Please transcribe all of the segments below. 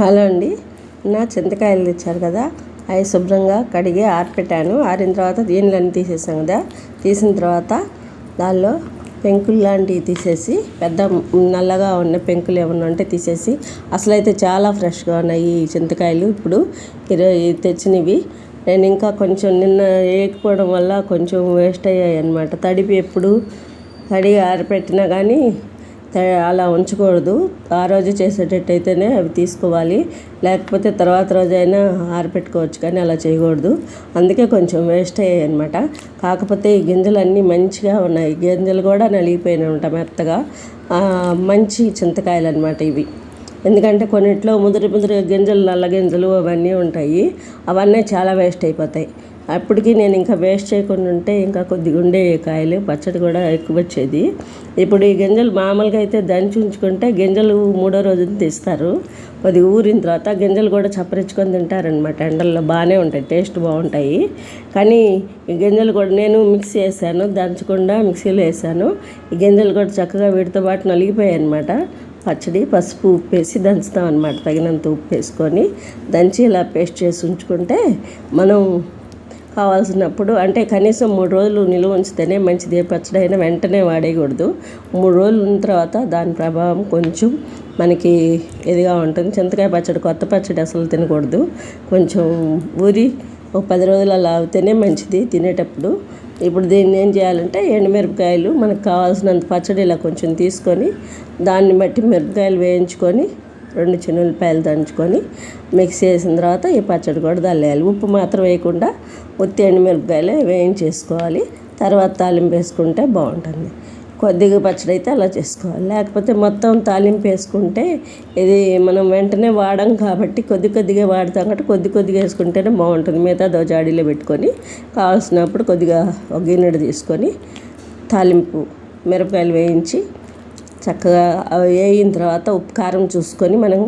Hello అండి. నా చింతకాయలు తెచ్చారు కదా అవి శుభ్రంగా కడిగి ఆరిపెట్టాను. ఆరిన తర్వాత దీనిలన్నీ తీసేసాం కదా. తీసిన తర్వాత దానిలో పెంకులు లాంటివి తీసేసి పెద్ద నల్లగా ఉన్న పెంకులు ఏమన్నా ఉంటే తీసేసి అసలు అయితే చాలా ఫ్రెష్గా ఉన్నాయి ఈ చింతకాయలు. ఇప్పుడు ఈరోజు తెచ్చినవి. నేను ఇంకా కొంచెం నిన్న వేయకపోవడం వల్ల కొంచెం వేస్ట్ అయ్యాయి అనమాట తడిపి ఎప్పుడు తడి ఆరిపెట్టినా కానీ అలా ఉంచకూడదు. ఆ రోజు చేసేటట్టయితేనే అవి తీసుకోవాలి. లేకపోతే తర్వాత రోజైనా ఆరపెట్టుకోవచ్చు కానీ అలా చేయకూడదు. అందుకే కొంచెం వేస్ట్ అయ్యాయి అనమాట కాకపోతే ఈ గింజలన్నీ మంచిగా ఉన్నాయి. గింజలు కూడా నలిగిపోయినాయి ఉంటాయి మెత్తగా. మంచి చింతకాయలు అనమాట ఇవి. ఎందుకంటే కొన్నిట్లో ముదిరి ముదిరి గింజలు నల్ల గింజలు అవన్నీ ఉంటాయి. అవన్నీ చాలా వేస్ట్ అయిపోతాయి. అప్పటికి నేను ఇంకా వేస్ట్ చేయకుండా ఉంటే ఇంకా కొద్దిగా ఉండే కాయలు పచ్చడి కూడా ఎక్కువ వచ్చేది. ఇప్పుడు ఈ గింజలు మామూలుగా అయితే దంచి ఉంచుకుంటే గింజలు మూడో రోజున తీస్తారు. కొద్దిగా ఊరిన తర్వాత గింజలు కూడా చప్పరించుకొని తింటారనమాట ఎండల్లో బాగానే ఉంటాయి టేస్ట్ బాగుంటాయి. కానీ ఈ గింజలు కూడా నేను మిక్సీ వేసాను దంచకుండా మిక్సీలో వేసాను. ఈ గింజలు కూడా చక్కగా వీటితో పాటు నలిగిపోయాయి అనమాట పచ్చడి పసుపు ఉప్పు వేసి దంచుతాం అనమాట తగినంత ఉప్పు వేసుకొని దంచి ఇలా పేస్ట్ చేసి ఉంచుకుంటే మనం కావాల్సినప్పుడు అంటే కనీసం మూడు రోజులు నిలువ ఉంచితేనే మంచిది ఏ పచ్చడి అయినా వెంటనే వాడేయకూడదు. మూడు రోజులు ఉన్న తర్వాత దాని ప్రభావం కొంచెం మనకి ఇదిగా ఉంటుంది. చింతకాయ పచ్చడి కొత్త పచ్చడి అసలు తినకూడదు. కొంచెం ఊరి ఒక పది రోజులు అలా అవుతేనే మంచిది తినేటప్పుడు. ఇప్పుడు దీన్ని ఏం చేయాలంటే ఎండుమిరపకాయలు మనకు కావాల్సినంత పచ్చడి ఇలా కొంచెం తీసుకొని దాన్ని బట్టి మిరపకాయలు వేయించుకొని రెండు చిన్నులపాయలు దంచుకొని మిక్స్ చేసిన తర్వాత ఈ పచ్చడి కూడా దల్లేయాలి ఉప్పు మాత్రం వేయకుండా ఉత్తి ఎండుమిరపకాయలు వేయించేసుకోవాలి. తర్వాత తాలింపు వేసుకుంటే బాగుంటుంది. కొద్దిగా పచ్చడి అయితే అలా చేసుకోవాలి. లేకపోతే మొత్తం తాలింపు వేసుకుంటే ఇది మనం వెంటనే వాడం కాబట్టి కొద్ది కొద్దిగా వాడతాం కాబట్టి కొద్ది కొద్దిగా వేసుకుంటేనే బాగుంటుంది. మిగతా దోజాడీలో పెట్టుకొని కావాల్సినప్పుడు కొద్దిగా ఒక గిన్నెడు తీసుకొని తాలింపు మిరపకాయలు వేయించి చక్కగా వేయిన వేగిన తర్వాత ఉప్పు కారం చూసుకొని మనం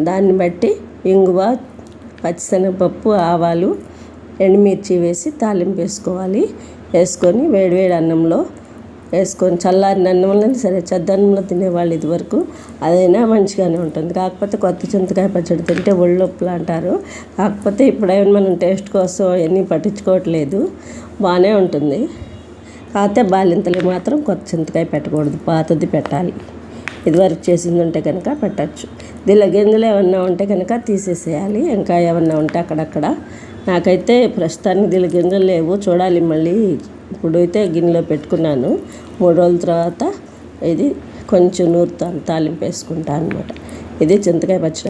దాన్ని బట్టి ఇంగువ పచ్చిశనగపప్పు ఆవాలు ఎండుమిర్చి వేసి తాలింపు వేసుకోవాలి. వేసుకొని వేడివేడి అన్నంలో వేసుకొని చల్లారిన అన్నంలో సరే చద్దన్నంలో తినేవాళ్ళు ఇదివరకు అదైనా మంచిగానే ఉంటుంది. కాకపోతే కొత్త చింతకాయ పచ్చడి తింటే ఒళ్ళొప్పులు అంటారు. కాకపోతే ఇప్పుడేమైనా మనం టేస్ట్ కోసం అవన్నీ పట్టించుకోవట్లేదు. బాగానే ఉంటుంది. కాకపోతే బాలింతలు మాత్రం కొత్త చింతకాయ పెట్టకూడదు పాతది పెట్టాలి. ఇదివరకు చేసింది ఉంటే కనుక పెట్టచ్చు. దీనిలో గింజలు ఏమన్నా ఉంటే కనుక తీసేసేయాలి. ఇంకా ఏమన్నా ఉంటే అక్కడక్కడ. నాకైతే ప్రస్తుతానికి దీని గింజలు లేవు. చూడాలి మళ్ళీ. ఇప్పుడు అయితే గిన్నెలో పెట్టుకున్నాను. మూడు రోజుల తర్వాత ఇది కొంచెం నూరుతాను తాలింపు వేసుకుంటాను అనమాట ఇది చింతకాయ పచ్చడి.